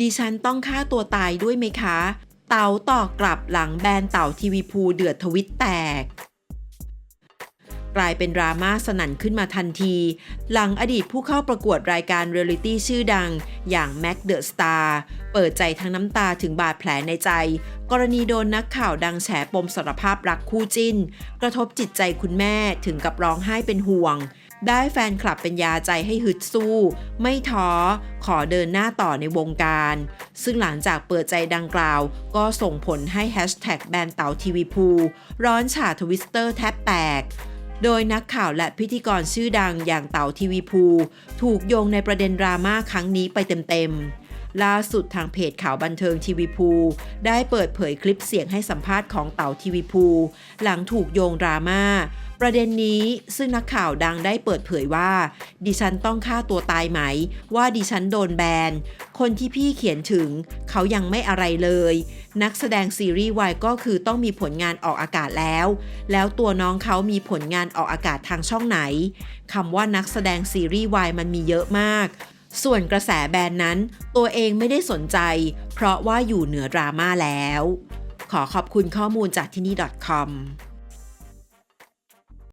ดิฉันต้องฆ่าตัวตายด้วยไหมคะ เต๋าตอบกลับหลังแบนเต่าทีวีพูเดือดทวิตแตก กลายเป็นดราม่าสนั่นขึ้นมาทันที หลังอดีตผู้เข้าประกวดรายการเรียลลิตี้ชื่อดัง อย่างแม็กเดอะสตาร์เปิดใจทั้งน้ำตาถึงบาดแผลในใจ กรณีโดนนักข่าวดังแฉปมสารภาพรักคู่จิ้น กระทบจิตใจคุณแม่ถึงกับร้องไห้เป็นห่วง ได้แฟนคลับเป็นยาใจให้ฮึดสู้ ไม่ท้อ ขอเดินหน้าต่อในวงการ ซึ่งหลังจากเปิดใจดังกล่าว ก็ส่งผลให้แฮชแท็กแบนเต๋าทีวีพูร้อนฉาทวิสเตอร์แทบแตกโดยนักข่าวและพิธีกรชื่อดังอย่างเต๋าทีวีพูถูกโยงในประเด็นดราม่าครั้งนี้ไปเต็มๆ ล่าสุดทางเพจข่าวบันเทิงทีวีพูได้เปิดเผยคลิปเสียงให้สัมภาษณ์ของเต๋าทีวีพูหลังถูกโยงดราม่า ประเด็นนี้ซึ่งนักข่าวดังได้เปิดเผยว่า ดิฉันต้องฆ่าตัวตายไหม ว่าดิฉันโดนแบน คนที่พี่เขียนถึง เขายังไม่อะไรเลย นักแสดงซีรีส์วายก็คือต้องมีผลงานออกอากาศแล้ว แล้วตัวน้องเขามีผลงานออกอากาศทางช่องไหนคำว่านักแสดงซีรีส์วายมันมีเยอะมาก ส่วนกระแสแบนนั้น ตัวเองไม่ได้สนใจ เพราะว่าอยู่เหนือดราม่าแล้ว ขอขอบคุณข้อมูลจากที่นี่ .com